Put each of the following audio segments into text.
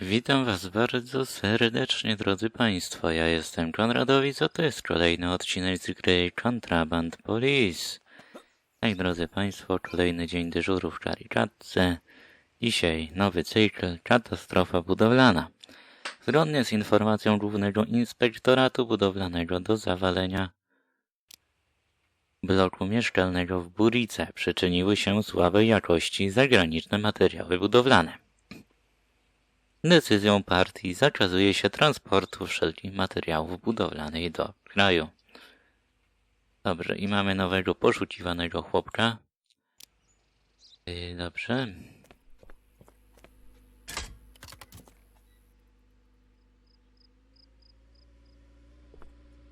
Witam Was bardzo serdecznie, drodzy Państwo. Ja jestem Konradowic, a to jest kolejny odcinek z gry Contraband Police. Tak, drodzy Państwo, kolejny dzień dyżuru w Czarikatce. Dzisiaj nowy cykl Katastrofa budowlana. Zgodnie z informacją Głównego Inspektoratu Budowlanego do zawalenia bloku mieszkalnego w Burice przyczyniły się słabej jakości zagraniczne materiały budowlane. Decyzją partii zakazuje się transportu wszelkich materiałów budowlanych do kraju. Dobrze, i mamy nowego poszukiwanego chłopka. Yy, dobrze.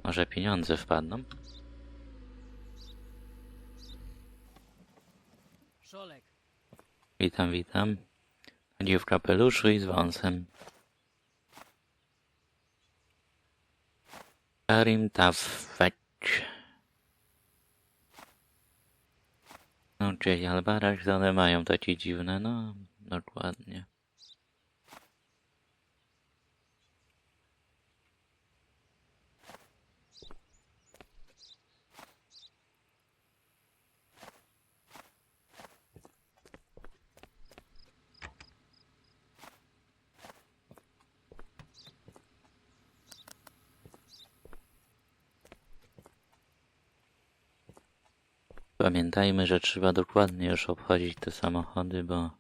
Może pieniądze wpadną? Witam, witam. Chodzi w kapeluszu i z wąsem. Karim Tafek. No, czyli Albarak, one mają takie dziwne, no, dokładnie. Pamiętajmy, że trzeba dokładnie już obchodzić te samochody, bo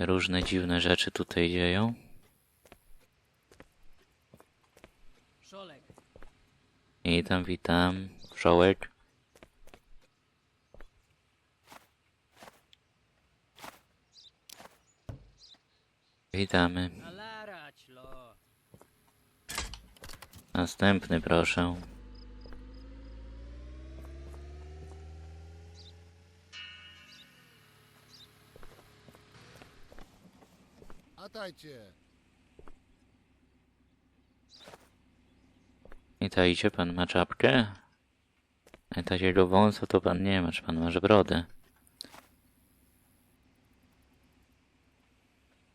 różne dziwne rzeczy tutaj dzieją. I tam witam, Wszołek. Witamy. Następny proszę. Atajcie! Witajcie, pan ma czapkę? Takiego wąsa to pan nie ma, czy pan masz brodę?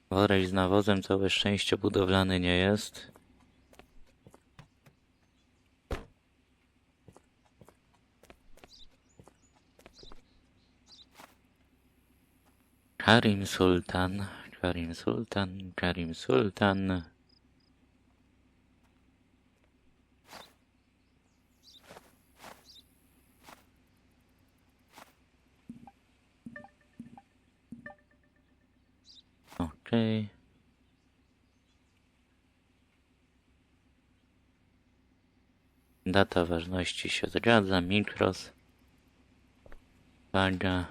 Worek z nawozem całe szczęście budowlany nie jest. Karim Sultan, Karim Sultan, Karim Sultan. Okej. Data ważności się zgadza. Mikros. Waga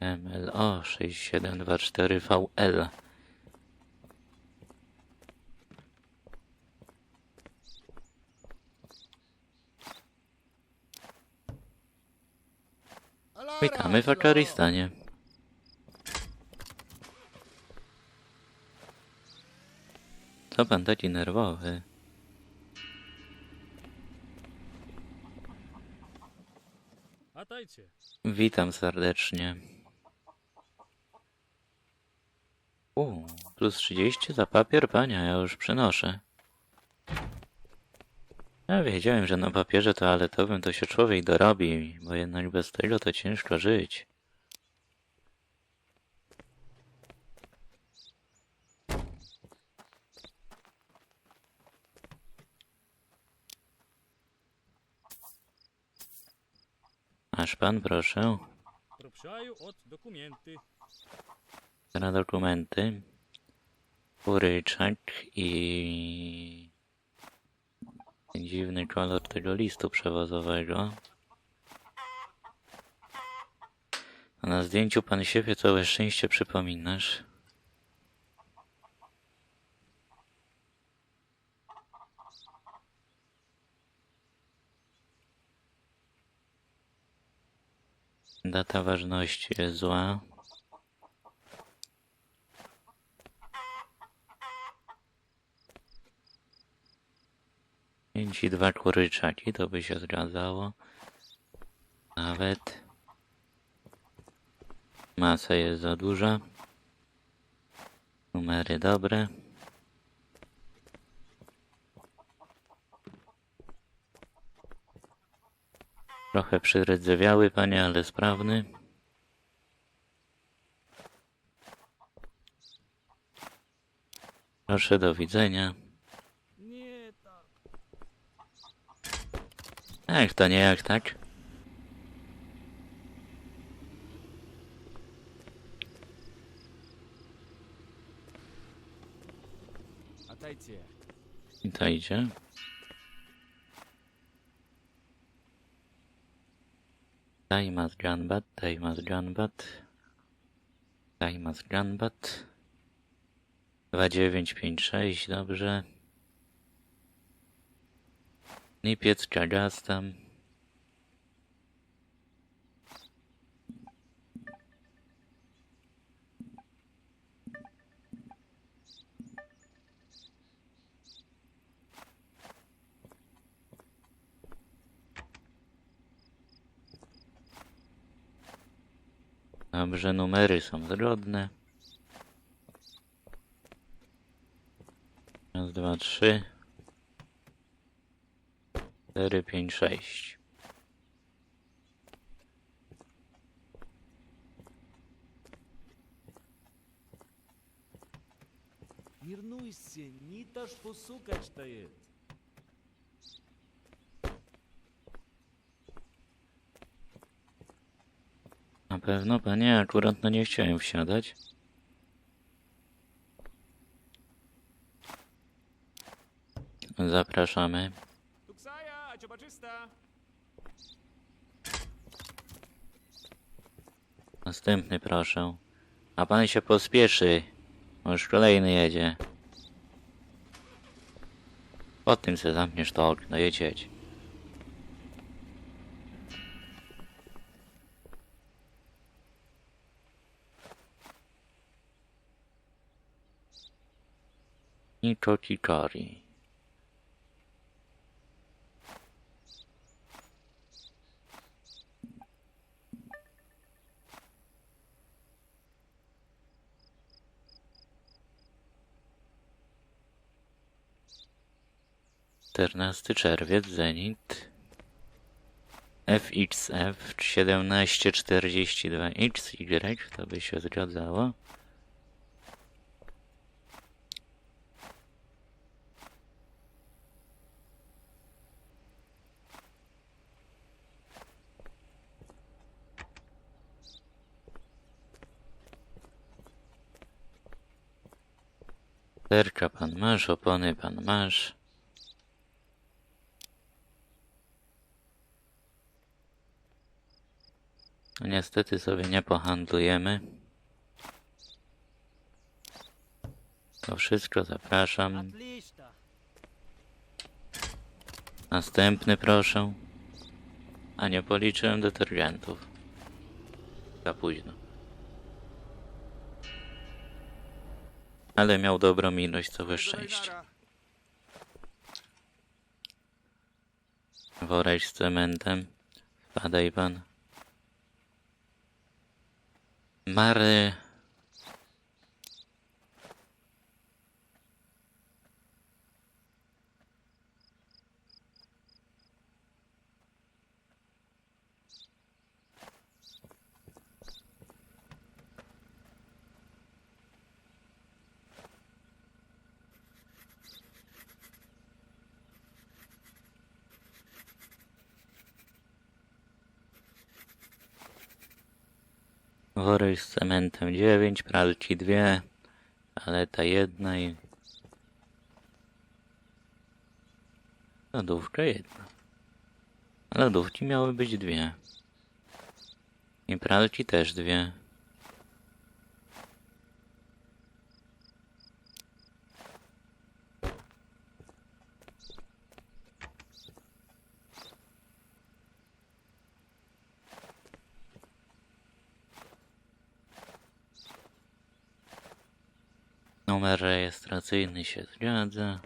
MLO 6724VL. Witamy w Akaristanie. Co pan taki nerwowy? Witam serdecznie. U, plus 30 za papier, pania, ja już przynoszę. Ja wiedziałem, że na papierze toaletowym to się człowiek dorobi, bo jednak bez tego to ciężko żyć. Aż pan proszę. Proszę od dokumenty. Na dokumenty. Uryczak i dziwny kolor tego listu przewozowego. A na zdjęciu pan siebie całe szczęście przypominasz. Data ważności jest zła. 5 i 2 kuryczaki, to by się zgadzało. Nawet. Masa jest za duża. Numery dobre. Trochę przyrydzewiały, panie, ale sprawny. Proszę, do widzenia. Nie tak. Jak to nie jak tak? Idzie. Daimas Gunbat, Daimas Gunbat. Daimas Gunbat. 2956, dobrze. Lipiec Czagastam. Dobrze, numery są zgodne. Raz, dwa, trzy. Cztery, pięć, sześć. Вернуйся, не дашь посукать стоит. Na pewno, panie, akurat no nie chciałem wsiadać. Zapraszamy. Następny proszę. A pan się pospieszy. Bo już kolejny jedzie. Po tym se zamkniesz to okno, jedź, jedź. Nico 14 czerwiec, Zenit FXF 1742XY, to by się zgadzało. Terka pan masz, opony pan masz. Niestety sobie nie pohandlujemy. To wszystko zapraszam. Następny proszę. A nie policzyłem detergentów. Za późno. Ale miał dobrą ilość, całe szczęście. Woreś z cementem. Wpadaj pan. Mar Worek z cementem 9, pralki 2, paleta jedna i lodówka jedna. Lodówki miały być dwie. I pralki też dwie. Numer rejestracyjny się zgadza.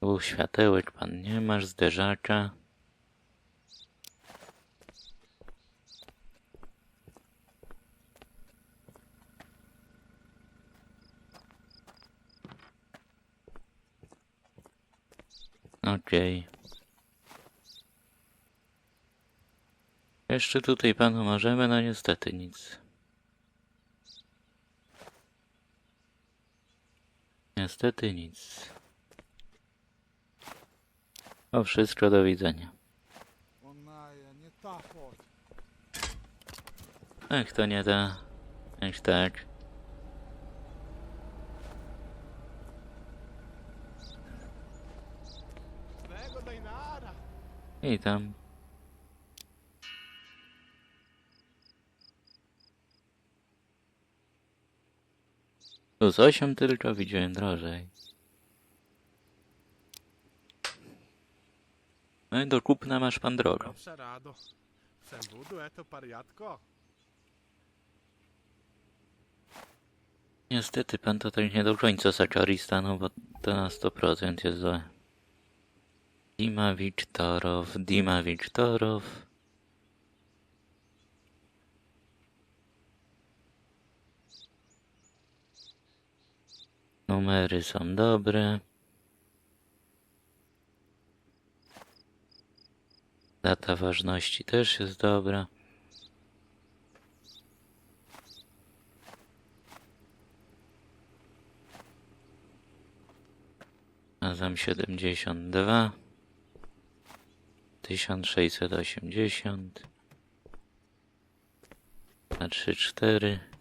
Dwóch światełek pan nie masz, zderzacza. Okej. Jeszcze tutaj panu możemy, no niestety nic. Niestety nic. O wszystko do widzenia. Ach, to nie da. Ach, tak. I tam. Z osiem tylko widziałem drożej. No i do kupna masz pan pariatko. Niestety pan to tak nie do końca saczarista, no bo to na 100% jest złe. Dima Wiktorow, Dima Wiktorow. Numery są dobre. Data ważności też jest dobra. Azam 72 1680 a 3 4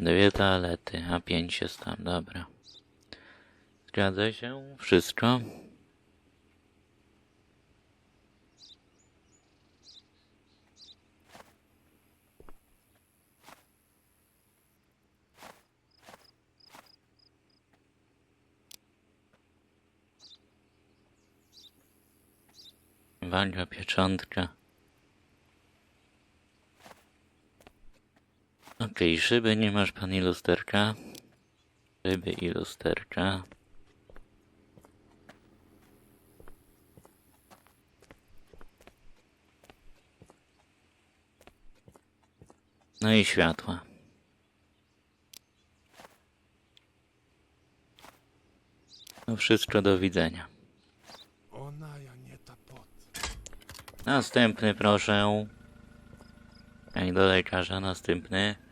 Dwie toalety, a 5 jest tam, dobra. Zgadza się? Wszystko? Waga pieczątka. Okej, szyby nie masz pan i lusterka. Szyby i lusterka. No i światła. No wszystko do widzenia. Następny proszę. Jak do lekarza, następny.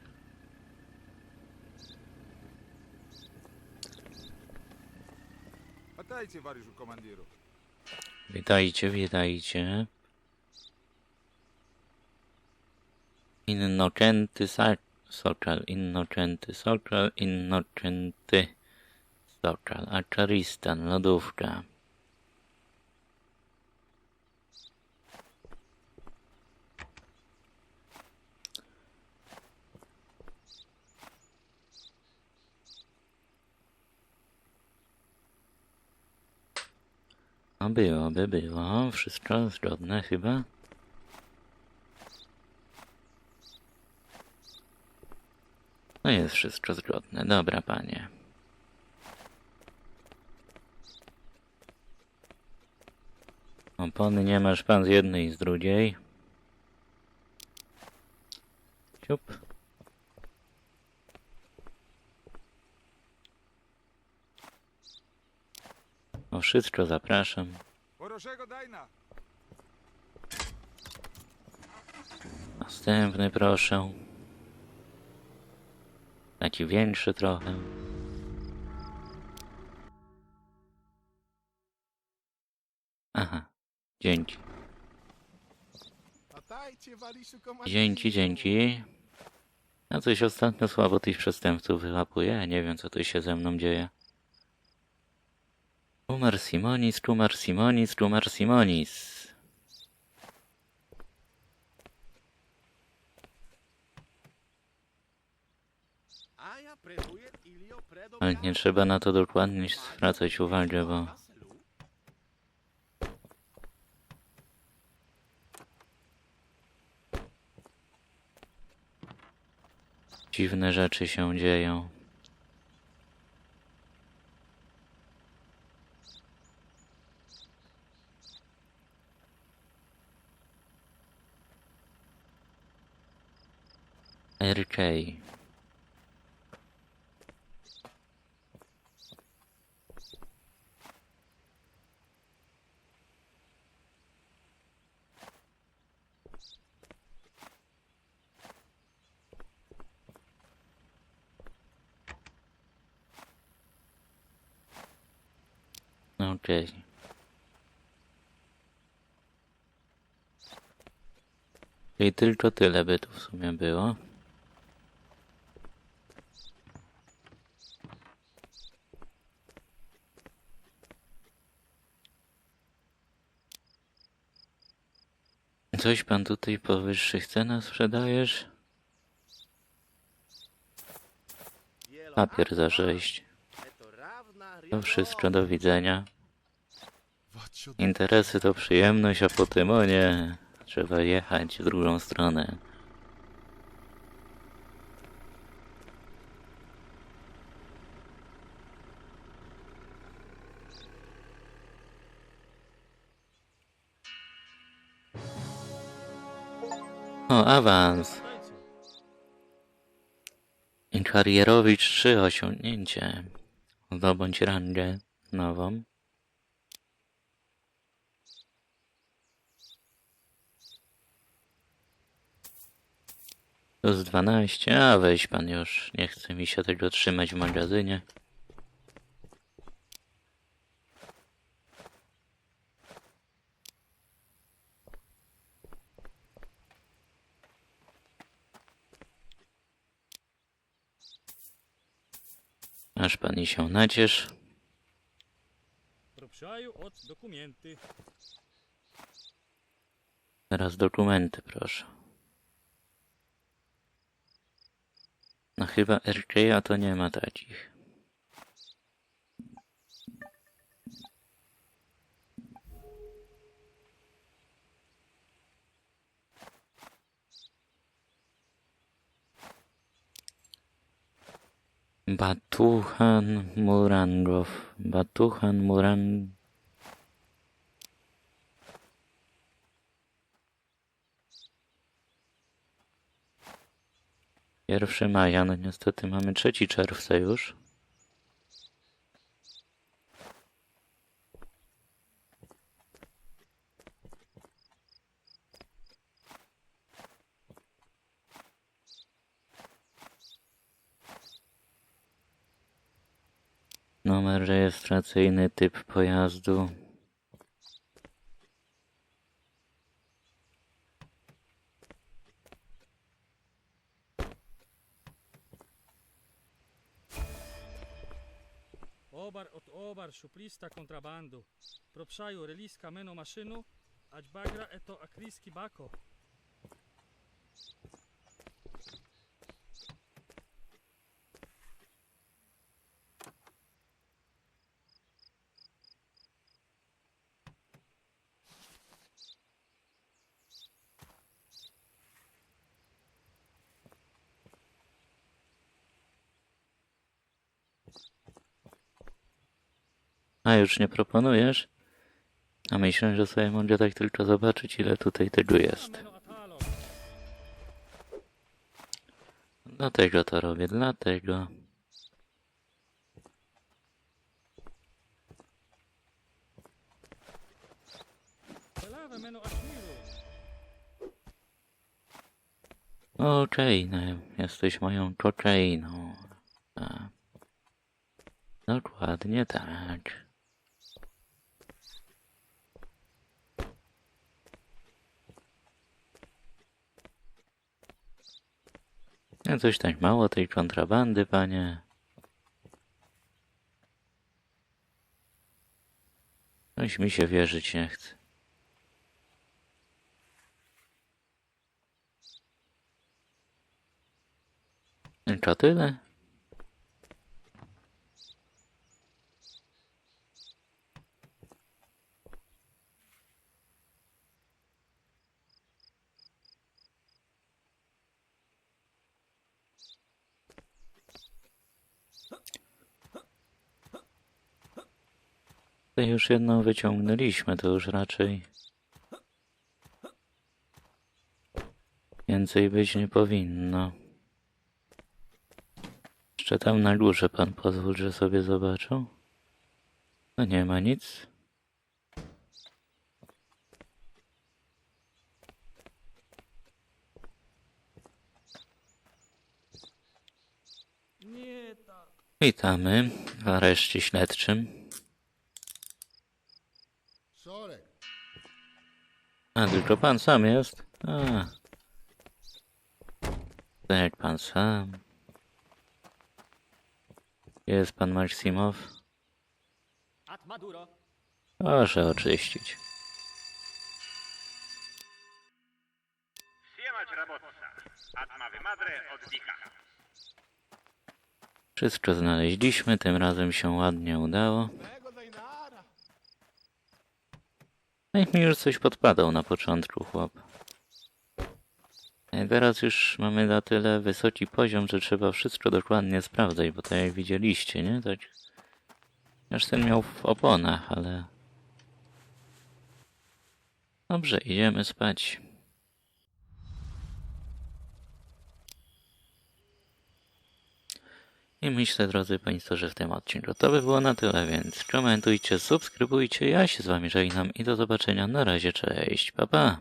Witajcie, witajcie. Innocenty Sokal, Innocenty Sokal, Innocenty Sokal, Aczaristan, lodówka. Byłoby, było. Wszystko zgodne chyba. No jest wszystko zgodne. Dobra, panie. Opony nie masz pan z jednej i z drugiej. Ciup. Wszystko zapraszam. Następny proszę. Taki większy trochę. Aha, dzięki. Dzięki, dzięki. No coś ostatnio słabo tych przestępców wyłapuje. Nie wiem, co tu się ze mną dzieje. Kumar Simonis, Kumar Simonis, Kumar Simonis. Ale nie trzeba na to dokładnie zwracać uwagę, bo dziwne rzeczy się dzieją. Okej. Czyli tylko tyle by tu w sumie było. Coś pan tutaj po wyższych cenach sprzedajesz? Papier za sześć. To wszystko do widzenia. Interesy to przyjemność, a potem o nie, trzeba jechać w drugą stronę. O, awans. Karierowicz 3 osiągnięcie. Zdobądź rangę nową. Plus 12, a weź pan już, nie chce mi się tego trzymać w magazynie. Aż pani się naciesz. Proszę od dokumenty. Teraz dokumenty, proszę. Chyba RK'a to nie ma takich. Batuchan Murangow. Batuchan Muran... Pierwszy maja, no niestety mamy trzeci czerwca już. Numer rejestracyjny, typ pojazdu. Obar od obar, szuplista kontrabandu. Propszaju reliska meno maszynu, ać bagra eto akriski bako. A już nie proponujesz? A myślę, że sobie mogę tak tylko zobaczyć, ile tutaj tego jest. Dlatego to robię, dlatego. Kokaina. Jesteś moją kokainą. Tak. Dokładnie tak. Coś tak mało tej kontrabandy, panie. Coś mi się wierzyć nie chce. Tylko tyle? To już jedną wyciągnęliśmy, to już raczej więcej być nie powinno. Jeszcze tam na górze pan pozwól, że sobie zobaczą. No nie ma nic. Witamy w areszcie śledczym. A tylko pan sam jest? A. Tak, pan sam. Jest pan Maksimow? Proszę oczyścić. Wszystko znaleźliśmy, tym razem się ładnie udało. I mi już coś podpadał na początku, chłop. E, Teraz już mamy na tyle wysoki poziom, że trzeba wszystko dokładnie sprawdzać, bo tak jak widzieliście, nie? Tak... Aż ten miał w oponach, ale... Dobrze, idziemy spać. I myślę, drodzy Państwo, że w tym odcinku to by było na tyle, więc komentujcie, subskrybujcie, ja się z Wami żegnam i do zobaczenia. Na razie, cześć, pa pa!